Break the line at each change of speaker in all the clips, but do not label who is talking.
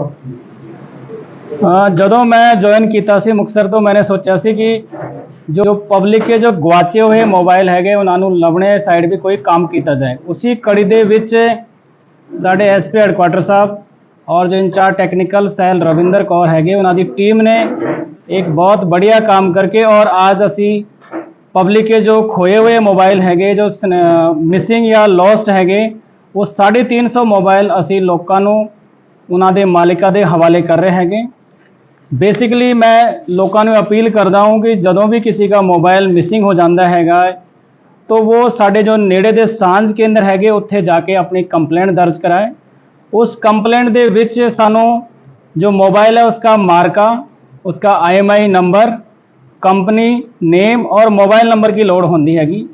ਪ੍ਰਾਪਤ
ਜਦੋਂ ਮੈਂ ਜੁਆਇਨ ਕੀਤਾ ਸੀ ਮੁਕਤਸਰ ਤੋਂ ਮੈंने ਸੋਚਿਆ ਸੀ ਕਿ ਜੋ ਪਬਲਿਕ ਕੇ ਜੋ ਗਵਾਚੇ ਹੋਏ ਮੋਬਾਈਲ ਹੈਗੇ, ਉਹਨਾਂ ਨੂੰ ਲੱਭਣੇ ਸਾਈਡ ਵੀ ਕੋਈ ਕੰਮ ਕੀਤਾ ਜਾਏ। ਉਸੇ ਕੜੀ ਦੇ ਵਿੱਚ ਸਾਡੇ ਐਸਪੀ ਹੈਡਕੁਆਟਰ ਸਾਹਿਬ ਔਰ ਜੋ incharge technical cell Ravinder Kaur ਹੈਗੇ, ਉਹਨਾਂ ਦੀ ਟੀਮ ਨੇ ਇੱਕ ਬਹੁਤ ਬੜੀਆ ਕੰਮ ਕਰਕੇ ਔਰ ਅੱਜ ਅਸੀਂ ਪਬਲਿਕ ਕੇ ਜੋ ਖੋਏ ਹੋਏ ਮੋਬਾਈਲ ਹੈਗੇ, ਜੋ ਮਿਸਿੰਗ ਜਾਂ ਲੋਸਟ ਹੈਗੇ, ਉਹ 350 ਮੋਬਾਈਲ ਅਸੀਂ ਲੋਕਾਂ ਨੂੰ उन्होंने मालिका के हवाले कर रहे हैं बेसिकली मैं लोगों अपील करता हूँ कि जो भी किसी का मोबाइल मिसिंग हो जाता है तो वो साढ़े जो नेड़े के सज केंद्र है उत्थे जाके अपनी कंप्लेट दर्ज कराए उस कंप्लेट के सू जो मोबाइल है उसका मार्का उसका I M I number company name और मोबाइल नंबर की लौड़ होंगी हैगी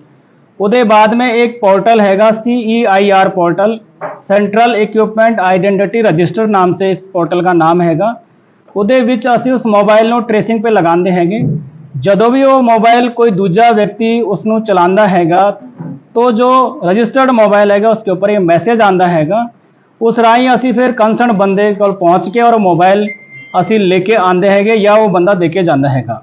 ਉਹਦੇ ਬਾਅਦ ਮੈਂ ਇੱਕ ਪੋਰਟਲ ਹੈਗਾ CEIR portal central equipment identity register ਨਾਮ ਸੇ ਇਸ ਪੋਰਟਲ ਦਾ ਨਾਮ ਹੈਗਾ। ਉਹਦੇ ਵਿੱਚ ਅਸੀਂ ਉਸ ਮੋਬਾਈਲ ਨੂੰ ਟ੍ਰੇਸਿੰਗ 'ਤੇ ਲਗਾਉਂਦੇ ਹੈਗੇ। ਜਦੋਂ ਵੀ ਉਹ ਮੋਬਾਈਲ ਕੋਈ ਦੂਜਾ ਵਿਅਕਤੀ ਉਸ ਨੂੰ ਚਲਾਉਂਦਾ ਹੈਗਾ, ਤੋ ਜੋ ਰਜਿਸਟਰਡ ਮੋਬਾਈਲ ਹੈਗਾ, ਉਸਕੇ ਉੱਪਰ ਇਹ ਮੈਸੇਜ ਆਂਦਾ ਹੈਗਾ। ਉਸ ਰਾਹੀਂ ਅਸੀਂ ਫਿਰ ਕੰਸਰਨ ਬੰਦੇ ਕੋਲ ਪਹੁੰਚ ਕੇ ਔਰ ਮੋਬਾਈਲ ਅਸੀਂ ਲੈ ਕੇ ਆਂਦੇ ਹੈਗੇ ਜਾਂ ਉਹ ਬੰਦਾ ਦੇ ਕੇ ਜਾਂਦਾ ਹੈਗਾ।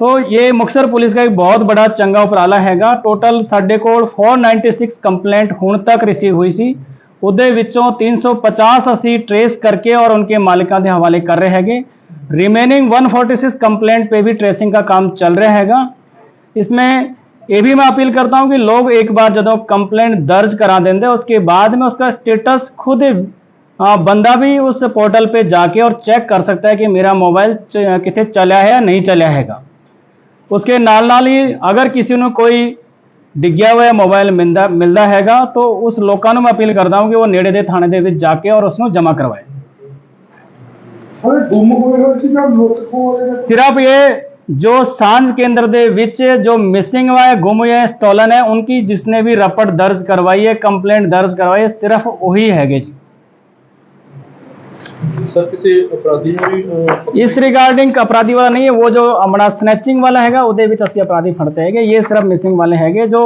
तो ये ਮੁਕਤਸਰ ਪੁਲਿਸ ਦਾ ਇੱਕ ਬਹੁਤ ਬੜਾ ਚੰਗਾ ਉਪਰਾਲਾ ਹੈਗਾ ਟੋਟਲ ਸਾਡੇ ਕੋਲ 496 ਕੰਪਲੇਂਟ ਹੁਣ ਤੱਕ ਰਿਸੀਵ ਹੋਈ ਸੀ ਉਹਦੇ ਵਿੱਚੋਂ 350 ਅਸੀਂ ਟਰੇਸ ਕਰਕੇ ਔਰ उनके ਮਾਲਿਕਾਂ ਦੇ ਹਵਾਲੇ ਕਰ ਰਹੇ ਹੈਗੇ रिमेनिंग 146 कंप्लेंट पे भी ट्रेसिंग का काम चल रहा हैगा इसमें ये भी मैं अपील करता हूं कि लोग एक बार ਜਦੋਂ कंप्लेंट दर्ज करा देंगे उसके बाद में उसका स्टेटस खुद हाँ, बंदा भी उस पोर्टल पे जाके और चेक कर सकता है कि मेरा मोबाइल कितने चला है या नहीं चला हैगा उसके नाल नाल ही अगर किसी ਨੂੰ ਕੋਈ ਡਿੱਗਿਆ ਹੋਇਆ ਮੋਬਾਈਲ ਮਿਲਦਾ ਮਿਲਦਾ ਹੈਗਾ ਤਾਂ ਉਸ ਲੋਕਾਂ ਨੂੰ ਮੈਂ ਅਪੀਲ ਕਰਦਾ ਹਾਂ ਕਿ ਉਹ ਨੇੜੇ ਦੇ ਥਾਣੇ ਦੇ ਵਿੱਚ ਜਾ ਕੇ ਔਰ ਉਸ ਨੂੰ ਜਮ੍ਹਾਂ ਕਰਵਾਏ
ਸਾਰੇ ਗੁੰਮ ਹੋਏ ਹੋਏ ਸੀ ਜਾਂ ਲੁੱਟ ਖੋਹ ਵਾਲੇ ਨੇ
सिर्फ ये जो सांझ केंद्र ਦੇ ਵਿੱਚ जो मिसिंग हुआ है गुम हुए हैं स्टोलन है उनकी जिसने भी रपट दर्ज करवाई है कंप्लेंट दर्ज करवाई है सिर्फ वही हैगे जी
सर, किसी अपराधी
इस रिगार्डिंग अपराधी वाला नहीं है, वो जो हमारा स्नैचिंग वाला है ਉਹਦੇ ਵਿੱਚ ਅਸੀਂ ਅਪਰਾਧੀ ਫੜਦੇ ਹੈਗੇ ਇਹ ਸਿਰਫ ਮਿਸਿੰਗ ਵਾਲੇ ਹੈਗੇ ਜੋ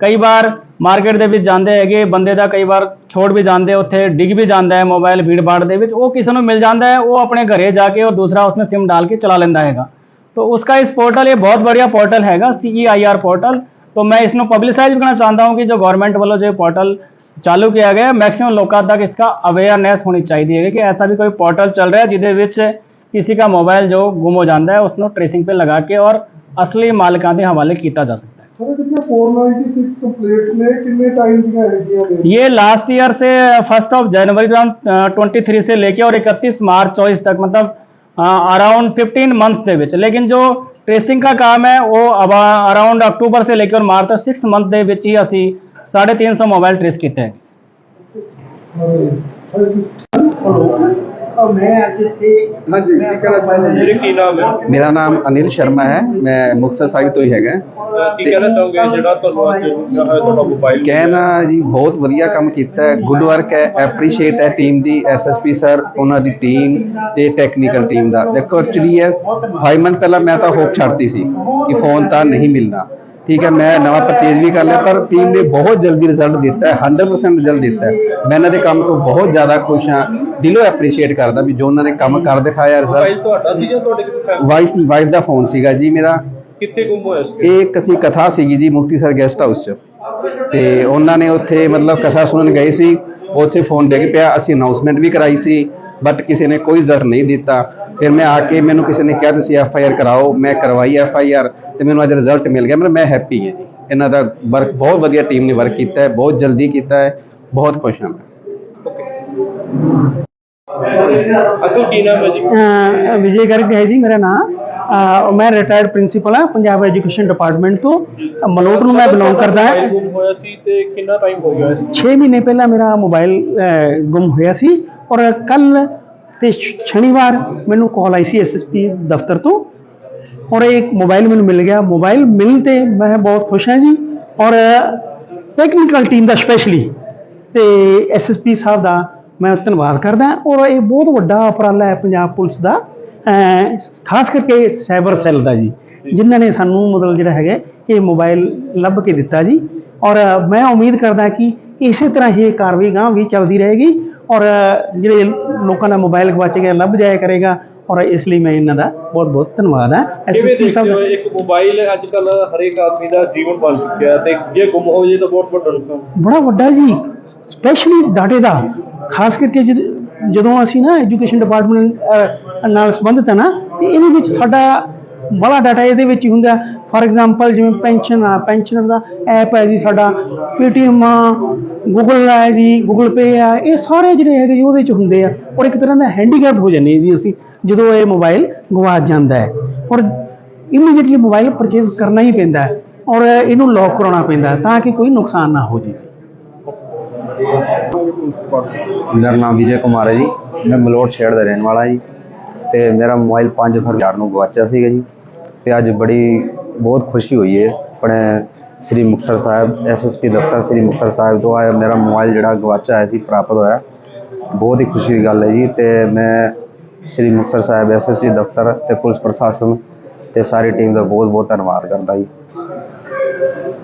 ਕਈ ਵਾਰ ਮਾਰਕੀਟ ਦੇ ਵਿੱਚ ਜਾਂਦੇ ਹੈਗੇ ਬੰਦੇ ਦਾ ਕਈ ਵਾਰ ਛੋੜ ਵੀ ਜਾਂਦੇ ਉੱਥੇ ਡਿੱਗ ਵੀ ਜਾਂਦਾ ਹੈ ਮੋਬਾਈਲ ਭੀੜਬਾੜ ਦੇ ਵਿੱਚ ਉਹ ਕਿਸੇ ਨੂੰ ਮਿਲ ਜਾਂਦਾ ਹੈ ਉਹ ਆਪਣੇ ਘਰੇ ਜਾ ਕੇ डाल के चला लेता है तो उसका इस पोर्टल ये बहुत बढ़िया पोर्टल हैगा सी ई आई आर पोर्टल तो मैं इसमें पब्लिसाइज करना चाहता हूँ कि जो गवर्नमेंट वालों जो पोर्टल ਚਾਲੂ ਕੀਤਾ ਗਿਆ ਮੈਕਸਿਮਮ ਲੋਕਾਂ ਤੱਕ ਇਸਕਾ ਅਵੇਅਰਨੈਸ ਹੋਣੀ ਚਾਹੀਦੀ ਹੈ ਕਿ ਐਸਾ ਵੀ ਕੋਈ पोर्टल चल रहा है ਜਿਹਦੇ ਵਿੱਚ किसी का मोबाइल जो गुम हो जाता है उसको ट्रेसिंग पे लगा के और असली मालिकां ਦੇ ਹਵਾਲੇ ਕੀਤਾ ਜਾ ਸਕਦਾ ਹੈ।
ਸਰ ਕਿੰਨੇ 496 ਕੰਪਲੀਟਸ ਨੇ? ਕਿੰਨੇ ਟਾਈਮ ਦੀਆਂ ਹੈਗੀਆਂ
ਇਹ ਲਾਸਟ ਈਅਰ ਸੇ 1st ऑफ जनवरी 23 से लेके और 31 मार्च 24 तक मतलब अराउंड 15 मंथ्स ਦੇ ਵਿੱਚ। ਲੇਕਿਨ ਜੋ ਟ੍ਰੇਸਿੰਗ ਦਾ ਕੰਮ ਹੈ ਉਹ ਅਰਾਊਂਡ ਅਕਤੂਬਰ ਸੇ ਲੈ ਕੇ ਔਰ ਮਾਰਚ ਤੱਕ 6 ਮੰਥ ਦੇ ਵਿੱਚ ਹੀ ਅਸੀਂ 350 ਮੋਬਾਈਲ ਟ੍ਰੇਸ ਕੀਤੇ ਹੈ
ਮੈਂ ਅੱਜ ਇੱਥੇ ਹਾਂਜੀ। ਕੀ ਕਹਿਣਾ
ਜਿਹੜੇ ਕੀ ਨਾਮ ਹੈ?
ਮੇਰਾ ਨਾਮ ਅਨਿਲ ਸ਼ਰਮਾ ਹੈ। ਮੈਂ ਮੁਕਤਸਰ ਸਾਹਿਬ ਤੋਂ ਹੀ ਹੈਗਾ।
ਕੀ ਕਹਿਣਾ ਚਾਹੋਗੇ ਜਿਹੜਾ ਤੁਹਾਨੂੰ ਅੱਜ ਤੁਹਾਡਾ ਮੋਬਾਈਲ
ਕਹਿਣਾ ਜੀ ਬਹੁਤ ਵਧੀਆ ਕੰਮ ਕੀਤਾ ਹੈ। ਗੁੱਡ ਵਰਕ ਹੈ। ਐਪਰੀਸ਼ੀਏਟ ਹੈ ਟੀਮ ਦੀ ਐਸਐਸਪੀ ਸਰ ਉਹਨਾਂ ਦੀ ਟੀਮ ਤੇ ਟੈਕਨੀਕਲ ਟੀਮ ਦਾ। ਦੇਖੋ ਐਕਚੁਅਲੀ ਹੈ 5 ਮੰਥ ਪਹਿਲਾਂ ਮੈਂ ਤਾਂ ਹੋਪ ਛੱਡਤੀ ਸੀ ਕਿ ਫੋਨ ਤਾਂ ਨਹੀਂ ਮਿਲਣਾ। ਠੀਕ ਹੈ ਮੈਂ ਨਵਾਂ ਪਰਚੇਜ ਵੀ ਕਰ ਲਿਆ ਪਰ ਟੀਮ ਨੇ ਬਹੁਤ ਜਲਦੀ ਰਿਜ਼ਲਟ ਦਿੱਤਾ ਹੈ 100% ਰਿਜ਼ਲਟ ਦਿੱਤਾ ਹੈ। ਮੈਂ ਇਹਨਾਂ ਦੇ ਕੰਮ ਤੋਂ ਬਹੁਤ ਜ਼ਿਆਦਾ ਖੁਸ਼ ਹਾਂ ਦਿਲੋਂ ਐਪਰੀਸ਼ੀਏਟ ਕਰਦਾ ਵੀ ਜੋ ਉਹਨਾਂ ਨੇ ਕੰਮ ਕਰ ਦਿਖਾਇਆ ਰਿਜ਼ਲਟ
ਤੁਹਾਡਾ ਸੀ ਜਾਂ ਤੁਹਾਡੇ ਕਿਸੇ
ਵਾਈਫ ਵਾਈਫ ਦਾ ਫੋਨ ਸੀਗਾ ਜੀ ਮੇਰਾ।
ਕਿੱਥੇ ਗੁੰਮ ਹੋਇਆ ਸੀ?
ਇਹ ਇੱਕ ਅਸੀਂ ਕਥਾ ਸੀਗੀ ਜੀ ਮੁਕਤੀਸਰ ਗੈਸਟ ਹਾਊਸ 'ਚ। ਤੇ ਉਹਨਾਂ ਨੇ ਉੱਥੇ ਮਤਲਬ ਕਥਾ ਸੁਣਨ ਗਏ ਸੀ ਉੱਥੇ ਫੋਨ ਡਿੱਗ ਪਿਆ ਅਸੀਂ ਅਨਾਉਂਸਮੈਂਟ ਵੀ ਕਰਾਈ ਸੀ ਬਟ ਕਿਸੇ ਨੇ ਕੋਈ ਜ਼ਰ ਨਹੀਂ ਦਿੱਤਾ। ਫਿਰ ਮੈਂ ਆ ਕੇ ਮੈਨੂੰ ਕਿਸੇ ਨੇ ਕਿਹਾ ਤੁਸੀਂ ਐਫ ਆਈ ਆਰ ਕਰਾਓ ਮੈਂ ਕਰਵਾਈ ਐਫ ਆਈ ਆਰ ਤੇ ਮੈਨੂੰ ਅੱਜ ਰਿਜ਼ਲਟ ਮਿਲ ਗਿਆ। ਮਤਲਬ ਮੈਂ ਹੈਪੀ ਹਾਂ ਜੀ। ਇਹਨਾਂ ਦਾ ਵਰਕ ਬਹੁਤ ਵਧੀਆ ਟੀਮ ਨੇ ਵਰਕ ਕੀਤਾ ਹੈ ਬਹੁਤ ਜਲਦੀ ਕੀਤਾ ਹੈ ਬਹੁਤ ਖੁਸ਼ ਹਾਂ ਮੈਂ।
ਅਕਲ ਕੀ ਨਾਮ ਹੈ ਜੀ?
ਅਹ ਵਿਜੇ ਗਰਗ ਹੈ ਜੀ ਮੇਰਾ ਨਾਮ। ਮੈਂ ਰਿਟਾਇਰਡ ਪ੍ਰਿੰਸੀਪਲ ਹਾਂ ਪੰਜਾਬ ਐਜੂਕੇਸ਼ਨ ਡਿਪਾਰਟਮੈਂਟ ਤੋਂ। ਅਹ ਮਲੋਟ ਨੂੰ ਮੈਂ ਬਿਲੋਂਗ ਕਰਦਾ ਹਾਂ।
ਮੋਬਾਈਲ ਗੁੰਮ ਹੋਇਆ ਸੀ ਤੇ ਕਿੰਨਾ ਟਾਈਮ ਹੋ ਗਿਆ? ਸੀ
6 ਮਹੀਨੇ ਪਹਿਲਾਂ ਮੇਰਾ ਮੋਬਾਈਲ ਅਹ, ਗੁੰਮ ਹੋਇਆ ਸੀ। ਔਰ ਕੱਲ ਤੇ ਸ਼ਨੀਵਾਰ ਮੈਨੂੰ ਕਾਲ ਆਈ ਸੀ ਐਸਐਸਪੀ ਦਫ਼ਤਰ ਤੋਂ ਔਰ ਇੱਕ ਮੋਬਾਈਲ ਮੈਨੂੰ ਮਿਲ ਗਿਆ। ਮੋਬਾਈਲ ਮਿਲਣ ਤੇ ਮੈਂ ਬਹੁਤ ਖੁਸ਼ ਹਾਂ ਜੀ ਔਰ ਟੈਕਨੀਕਲ ਟੀਮ ਦਾ ਸਪੈਸ਼ਲੀ ਤੇ ਐਸਐਸਪੀ ਸਾਹਿਬ ਦਾ ਮੈਂ ਧੰਨਵਾਦ ਕਰਦਾ ਔਰ ਇਹ ਬਹੁਤ ਵੱਡਾ ਉਪਰਾਲਾ ਹੈ ਪੰਜਾਬ ਪੁਲਿਸ ਦਾ ਖਾਸ ਕਰਕੇ ਸਾਈਬਰ ਸੈੱਲ ਦਾ ਜੀ, ਜਿਨ੍ਹਾਂ ਨੇ ਸਾਨੂੰ ਮਤਲਬ ਜਿਹੜਾ ਹੈਗਾ ਇਹ ਮੋਬਾਈਲ ਲੱਭ ਕੇ ਦਿੱਤਾ ਜੀ। ਔਰ ਮੈਂ ਉਮੀਦ ਕਰਦਾ ਕਿ ਇਸੇ ਤਰ੍ਹਾਂ ਹੀ ਇਹ ਕਾਰਵਾਈ ਗਾਂ ਵੀ ਚੱਲਦੀ ਰਹੇਗੀ ਔਰ ਜਿਹੜੇ ਲੋਕਾਂ ਦਾ ਮੋਬਾਈਲ ਗਵਾਚ ਗਿਆ ਲੱਭ ਜਾਇਆ ਕਰੇਗਾ। ਔਰ ਇਸ ਲਈ ਮੈਂ ਇਹਨਾਂ ਦਾ ਬਹੁਤ ਬਹੁਤ ਧੰਨਵਾਦ ਹੈ। SSP ਸਾਹਿਬ
ਇੱਕ ਮੋਬਾਈਲ ਅੱਜ ਕੱਲ ਹਰੇਕ ਆਦਮੀ ਦਾ ਜੀਵਨ ਬਣ ਚੁੱਕਿਆ ਤੇ ਜੇ ਗੁੰਮ ਹੋ ਜੇ ਤਾਂ ਬਹੁਤ ਵੱਡਾ ਨੁਕਸਾਨ।
ਬੜਾ ਵੱਡਾ ਜੀ ਸਪੈਸ਼ਲੀ ਡਾਟੇ ਦਾ। ਖਾਸ ਕਰਕੇ ਜਦ- ਅਸੀਂ ਨਾ ਐਜੂਕੇਸ਼ਨ ਡਿਪਾਰਟਮੈਂਟ ਨਾਲ ਸੰਬੰਧਿਤ ਹੈ ਨਾ ਇਹਦੇ ਵਿੱਚ ਸਾਡਾ ਬੜਾ ਡਾਟਾ ਇਹਦੇ ਵਿੱਚ ਹੀ ਹੁੰਦਾ। ਫੋਰ ਐਗਜ਼ਾਮਪਲ ਜਿਵੇਂ ਪੈਨਸ਼ਨ ਆ ਪੈਨਸ਼ਨ ਦਾ ਐਪ ਹੈ ਜੀ ਸਾਡਾ ਪੇਟੀਐਮ ਆ ਗੂਗਲ ਹੈ ਜੀ ਗੂਗਲ ਪੇ ਆ, ਇਹ ਸਾਰੇ ਜਿਹੜੇ ਹੈਗੇ ਜੀ ਉਹਦੇ ਚ ਹੁੰਦੇ ਆ। ਔਰ ਇੱਕ ਤਰ੍ਹਾਂ ਦਾ ਹੈਂਡੀਕੈਪ ਹੋ ਜਾਂਦੇ ਜੀ ਅਸੀਂ, ਜਦੋਂ ਇਹ ਮੋਬਾਈਲ ਗਵਾਚ ਜਾਂਦਾ ਹੈ। ਔਰ ਇਮੀਡੀਏਟਲੀ ਮੋਬਾਈਲ ਪਰਚੇਜ਼ ਕਰਨਾ ਹੀ ਪੈਂਦਾ ਹੈ ਔਰ ਇਹਨੂੰ ਲੌਕ ਕਰਾਉਣਾ ਪੈਂਦਾ ਤਾਂ ਕਿ ਕੋਈ ਨੁਕਸਾਨ ਨਾ ਹੋ ਜੇ
ਮੇਰਾ ਨਾਮ ਵਿਜੇ ਕੁਮਾਰ ਹੈ ਜੀ। ਮੈਂ ਮਲੋਟ ਸ਼ਹਿਰ ਦਾ ਰਹਿਣ ਵਾਲਾ ਜੀ। ਤੇ ਮੇਰਾ ਮੋਬਾਈਲ 5 ਫਰਵਰੀ ਨੂੰ ਗਵਾਚਿਆ ਸੀਗਾ ਜੀ। ਤੇ ਅੱਜ ਬੜੀ ਬਹੁਤ ਖੁਸ਼ੀ ਹੋਈ ਹੈ। ਆਪਣੇ ਸ੍ਰੀ ਮੁਕਤਸਰ ਸਾਹਿਬ ਐਸਐਸਪੀ ਦਫ਼ਤਰ ਸ੍ਰੀ ਮੁਕਤਸਰ ਸਾਹਿਬ ਤੋਂ ਆਇਆ। ਮੇਰਾ ਮੋਬਾਈਲ ਜਿਹੜਾ ਗਵਾਚਾ ਹੋਇਆ ਸੀ, ਪ੍ਰਾਪਤ ਹੋਇਆ। ਬਹੁਤ ਹੀ ਖੁਸ਼ੀ ਦੀ ਗੱਲ ਹੈ ਜੀ। ਤੇ ਮੈਂ ਸ੍ਰੀ ਮੁਕਤਸਰ ਸਾਹਿਬ ਐਸਐਸਪੀ ਦਫ਼ਤਰ ਤੇ ਪੁਲਿਸ ਪ੍ਰਸ਼ਾਸਨ ਤੇ ਸਾਰੀ ਟੀਮ ਦਾ ਬਹੁਤ ਬਹੁਤ ਧੰਨਵਾਦ ਕਰਦਾ ਜੀ।